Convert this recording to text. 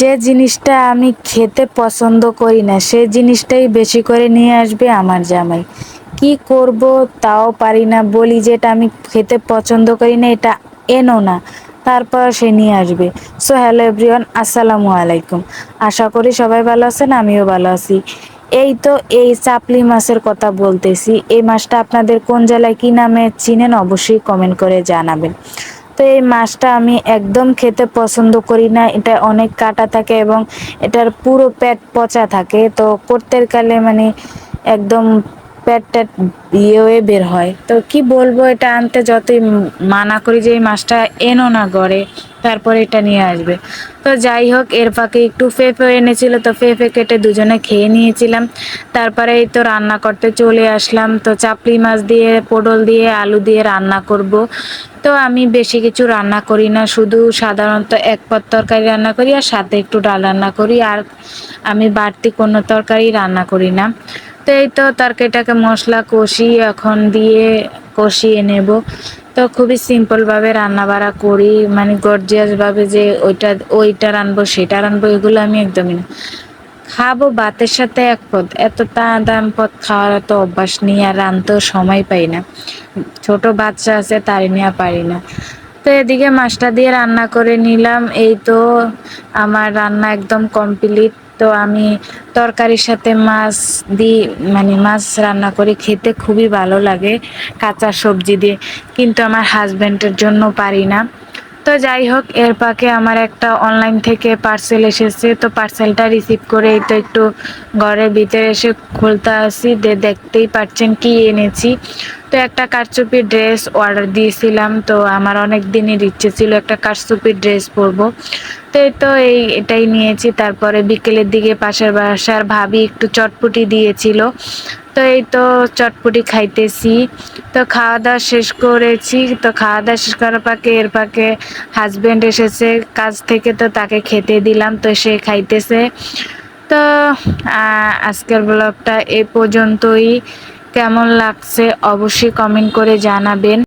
যে জিনিসটা আমি খেতে পছন্দ করি না, সে জিনিসটাই বেশি করে নিয়ে আসবে আমার জামাই। কি করব তাও পারি না, বলি যে এটা আমি খেতে পছন্দ করি না, এটা এনো না, তারপর সে নিয়ে আসবে। সো হ্যালো এভরিওয়ান আসসালামু আলাইকুম। আশা করি সবাই ভালো আছেন, আমিও ভালো আছি। এই তো এই চাপলি মাছের কথা বলতেছি, এই মাছটা আপনাদের কোন জেলায় কি নামে চিনেন অবশ্যই কমেন্ট করে জানাবেন। তো এই মাছটা আমি একদম খেতে পছন্দ করি না। এটা অনেক কাটা থাকে এবং এটার পুরো পেট পচা থাকে। তো করতে কালে মানে একদম পেট টেট ইয়ে বের হয়। তো কি বলব, এটা আনতে যতই মানা করি যে এই মাছটা এনো না গড়ে তারপরে এটা নিয়ে আসবে। তো যাই হোক, এর ফাঁকে একটু ফেফে এনেছিল, তো ফেফে কেটে দুজনে খেয়ে নিয়েছিলাম। তারপরে এই তো রান্না করতে চলে আসলাম। তো চাপলি মাছ দিয়ে, পটল দিয়ে, আলু দিয়ে রান্না করব। তো আমি বেশি কিছু রান্না করি না, শুধু সাধারণত এক পদ তরকারি রান্না করি আর সাথে একটু ডাল রান্না করি। আর আমি বাড়তি কোনো তরকারি রান্না করি না। তো তো তরকারিটাকে মশলা কষি এখন দিয়ে কষিয়ে নেব। তো খুবই সিম্পলভাবে রান্না বাড়া করি মানে গর্জিয়াসভাবে যে ওইটা ওইটা রানবো, সেটা রানবো, এগুলো আমি একদমই না। খাব ভাতের সাথে এক পদ, এত দাম পদ খাওয়ার এত অভ্যাস নিয়ে আর রানতেও সময় পাই না। ছোট বাচ্চা আছে তাই নিয়ে পারি না। তো এদিকে মাছটা দিয়ে রান্না করে নিলাম। এই তো আমার রান্না একদম কমপ্লিট তো আমি তরকারির সাথে মাছ দিই মানে মাছ রান্না করে খেতে খুবই ভালো লাগে কাঁচা সবজি দিয়ে। কিন্তু আমার হাজব্যান্ডের জন্য পারি না। তো যাই হোক, এর পাকে আমার একটা অনলাইন থেকে পার্সেল এসেছে। তো পার্সেলটা রিসিভ করে এই তো একটু ঘরের ভিতরে এসে খুলতে আসি। দেখতেই পাচ্ছেন কি এনেছি। তো একটা কারচুপি ড্রেস অর্ডার দিয়েছিলাম, তো আমার অনেক দিনের ইচ্ছে ছিল একটা কারচুপি ড্রেস পরবো। তো এই তো এই, এটাই নিয়েছি। তারপরে বিকেলের দিকে পাশের বাসার ভাবি একটু চটপুটি দিয়েছিল। তো এই তো চটপুটি খাইতেছি। তো খাওয়া দাওয়া শেষ করেছি। তো খাওয়া দাওয়া শেষ করার পাকে এর পাকে হাজব্যান্ড এসেছে। কাজ থেকে তো তাকে খেতে দিলাম, তো সে খাইতেছে। তো আজকের ব্লগটা এ পর্যন্তই। কেমন লাগছে অবশ্যই কমেন্ট করে জানাবেন।